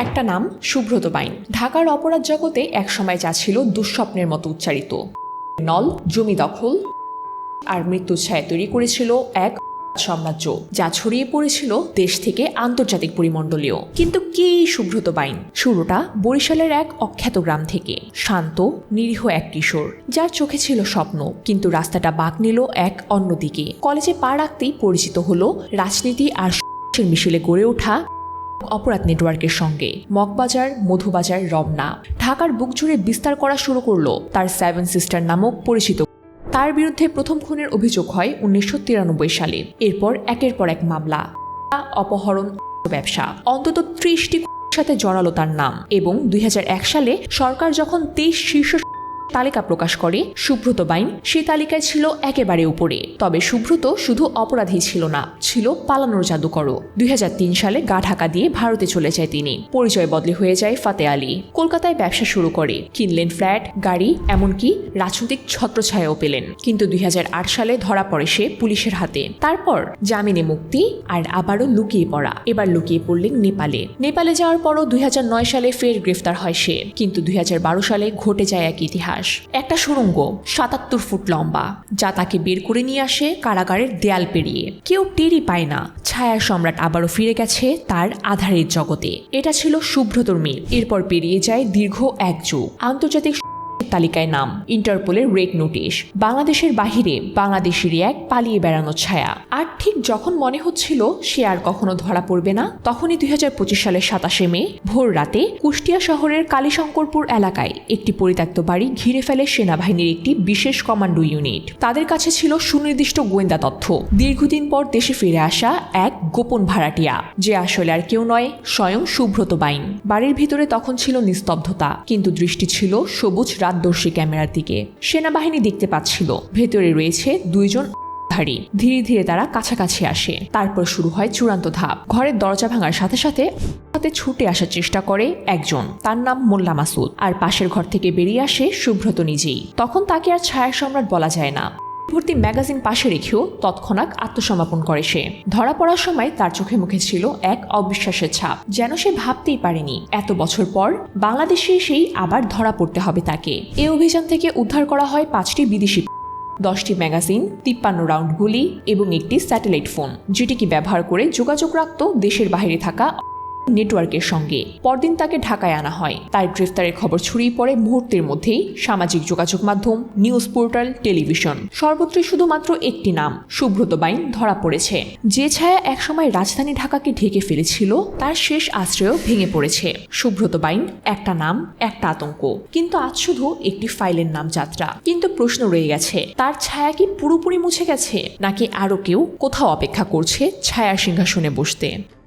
একটা নাম, সুব্রত বাইন। ঢাকার অপরাধ জগতে একসময় যা ছিল দুঃস্বপ্নের মতো উচ্চারিত। নল, জমি দখল আর মৃত্যুর ছায়া তৈরি করেছিল এক সাম্রাজ্য, যা ছড়িয়ে পড়েছিল দেশ থেকে আন্তর্জাতিক পরিমণ্ডলীয়। কিন্তু কে সুব্রত বাইন? শুরুটা বরিশালের এক অখ্যাত গ্রাম থেকে। শান্ত, নিরীহ এক কিশোর, যার চোখে ছিল স্বপ্ন, কিন্তু রাস্তাটা বাঁক নিল এক অন্যদিকে। কলেজে পা রাখতেই পরিচিত হলো রাজনীতি আর মিশেলে গড়ে ওঠা অপরাধ নেটওয়ার্কের সঙ্গে। মগবাজার, মধুবাজার, রমনা। ঢাকার বুক জুড়ে বিস্তার করা শুরু করল তার সেভেন সিস্টার নামক পরিচিত তার বিরুদ্ধে প্রথম খুনের অভিযোগ হয় উনিশশো তিরানব্বই সালে। এরপর একের পর এক মামলা। অপহরণ, ব্যবসা। অন্তত ত্রিশটি সাথে জড়ালো তার নাম এবং দুই হাজার এক সালে সরকার যখন তেইশ শীর্ষ তালিকা প্রকাশ করে। সুব্রত বাইন সে তালিকায় ছিল একেবারে উপরে। তবে সুব্রত শুধু অপরাধী ছিল না, ছিল পালানোর জাদুকরও। দুই সালে গা ঢাকা দিয়ে ভারতে চলে যায় তিনি। পরিচয় বদলে হয়ে যায় ফাতে আলী। কলকাতায় ব্যবসা শুরু করে। কিনলেন ফ্ল্যাট, গাড়ি, এমনকি রাজনৈতিক ছত্রছায়াও পেলেন। কিন্তু দুই হাজার আট সালে ধরা পড়ে সে পুলিশের হাতে। তারপর জামিনে মুক্তি আর আবারও লুকিয়ে পড়া। এবার লুকিয়ে পড়লেন নেপালে। নেপালে যাওয়ার পরও দুই হাজার নয় সালে ফের গ্রেফতার হয় সে। কিন্তু দুই হাজার বারো সালে ঘটে যায় এক ইতিহাস। একটা সুরঙ্গ সাতাত্তর ফুট লম্বা, যা তাকে বের করে নিয়ে আসে কারাগারের দেয়াল পেরিয়ে। কেউ টেরই পায় না, ছায়া সম্রাট আবারও ফিরে গেছে তার আধারের জগতে। এটা ছিল সুব্রতর মেয়ে এরপর পেরিয়ে যায় দীর্ঘ এক যুগ। আন্তর্জাতিক তালিকায় নাম, ইন্টারপোলের রেড নোটিশ। বাংলাদেশের বাহিরে বাংলাদেশেরই এক পালিয়ে বেড়ানোর ছায়া। আর ঠিক যখন মনে হচ্ছিল সে আর কখনো ধরা পড়বে না, তখনই দুই হাজার পঁচিশ সালের সাতাশে মে, ভোর রাতে কুষ্টিয়া শহরের কালীশঙ্করপুর এলাকায় একটি পরিত্যক্ত বাড়ি ঘিরে ফেলে সেনাবাহিনীর একটি বিশেষ কমান্ডো ইউনিট। তাদের কাছে ছিল সুনির্দিষ্ট গোয়েন্দা তথ্য। দীর্ঘদিন পর দেশে ফিরে আসা এক গোপন ভাড়াটিয়া, যে আসলে আর কেউ নয়, স্বয়ং সুব্রত বাইন। বাড়ির ভিতরে তখন ছিল নিস্তব্ধতা, কিন্তু দৃষ্টি ছিল সবুজ রাতদর্শী ক্যামেরার দিকে সেনাবাহিনী দেখতে পাচ্ছিল। ভেতরে রয়েছে দুইজন ধারী। ধীরে ধীরে তারা কাছাকাছি আসে। তারপর শুরু হয় চূড়ান্ত ধাপ। ঘরের দরজা ভাঙার সাথে সাথে হাতে ছুটে আসার চেষ্টা করে একজন। তার নাম মোল্লা মাসুদ। আর পাশের ঘর থেকে বেরিয়ে আসে সুব্রত নিজেই। তখন তাকে আর ছায়া সম্রাট বলা যায় না। ভর্তি ম্যাগাজিন পাশে রেখেও তৎক্ষণাৎ আত্মসমর্পণ করে সে। ধরা পড়ার সময় তার চোখে মুখে ছিল এক অবিশ্বাসের ছাপ, যেন সে ভাবতেই পারেনি। এত বছর পর বাংলাদেশে এসেই আবার ধরা পড়তে হবে তাকে। এ অভিযান থেকে উদ্ধার করা হয় পাঁচটি বিদেশি দশটি ম্যাগাজিন, তিপ্পান্ন রাউন্ড গুলি এবং একটি স্যাটেলাইট ফোন যেটিকে ব্যবহার করে যোগাযোগ রাখত দেশের বাইরে থাকা নেটওয়ার্কের সঙ্গে। পরদিন তাকে ঢাকায় আনা হয়। তার গ্রেফতারের খবর ছড়িয়ে পড়ে মুহূর্তের মধ্যেই সামাজিক যোগাযোগ মাধ্যম, নিউজ পোর্টাল, টেলিভিশন। সর্বত্রই শুধুমাত্র একটি নাম, সুব্রত বাইন ধরা পড়েছে। যে ছায়া একসময় রাজধানী ঢাকাকে ঢেকে ফেলেছিল, তার শেষ আশ্রয়ও ভেঙে পড়েছে। সুব্রত বাইন, একটা নাম, একটা আতঙ্ক। কিন্তু আজ শুধু একটি ফাইলের নাম যাত্রা। কিন্তু প্রশ্ন রয়ে গেছে, তার ছায়া কি পুরোপুরি মুছে গেছে? নাকি আরও কেউ কোথাও অপেক্ষা করছে ছায়া সিংহাসনে বসতে?